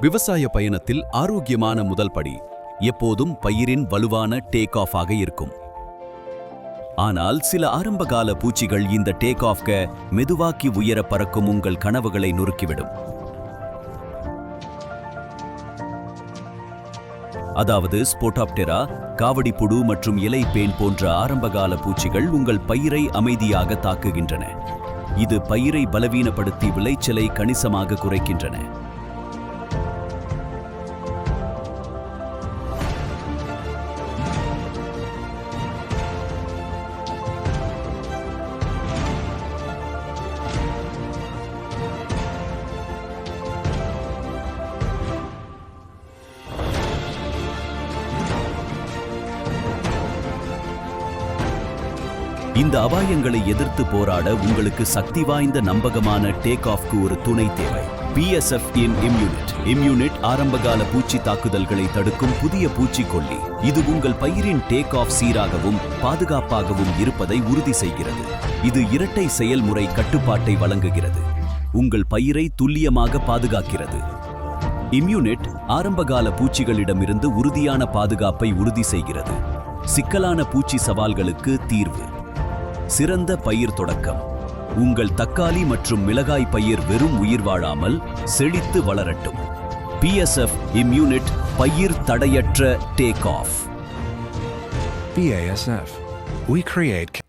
விவசாய பயணத்தில் ஆரோக்கியமான முதல் படி எப்போதும் பயிரின் வலுவான டேக் ஆஃப் ஆக இருக்கும். ஆனால் சில ஆரம்பகால பூச்சிகள் இந்த டேக் ஆஃப்க மெதுவாக்கி உயர பறக்கும் உங்கள் கனவுகளை நொறுக்கிவிடும். அதாவது ஸ்போட்டாப்டெரா புடு மற்றும் இலை பேன் போன்ற ஆரம்பகால பூச்சிகள் உங்கள் பயிரை அமைதியாக தாக்குகின்றன. இது பயிரை பலவீனப்படுத்தி விளைச்சலை கணிசமாக குறைக்கின்றன. இந்த அபாயங்களை எதிர்த்து போராட உங்களுக்கு சக்தி வாய்ந்த நம்பகமான டேக் ஆஃப்க்கு ஒரு துணை தேவை. பிஎஸ்எஃப் இன் இம்யூனிட் இம்யூனிட் ஆரம்பகால பூச்சி தாக்குதல்களை தடுக்கும் புதிய பூச்சிக்கொல்லி இது உங்கள் பயிரின் டேக் ஆஃப் சீராகவும் பாதுகாப்பாகவும் இருப்பதை உறுதி செய்கிறது. இது இரட்டை செயல்முறை கட்டுப்பாட்டை வழங்குகிறது. உங்கள் பயிரை துல்லியமாக பாதுகாக்கிறது. இம்யூனிட் ஆரம்பகால பூச்சிகளிடமிருந்து உறுதியான பாதுகாப்பை உறுதி செய்கிறது. சிக்கலான பூச்சி சவால்களுக்கு தீர்வு. சிறந்த பயிர் தொடக்கம். உங்கள் தக்காளி மற்றும் மிளகாய் பயிர் வெறும் உயிர் வாழாமல் செழித்து வளரட்டும். பிஎஸ்எஃப் இம்யூனிட் பயிர் தடையற்ற take off BASF. We create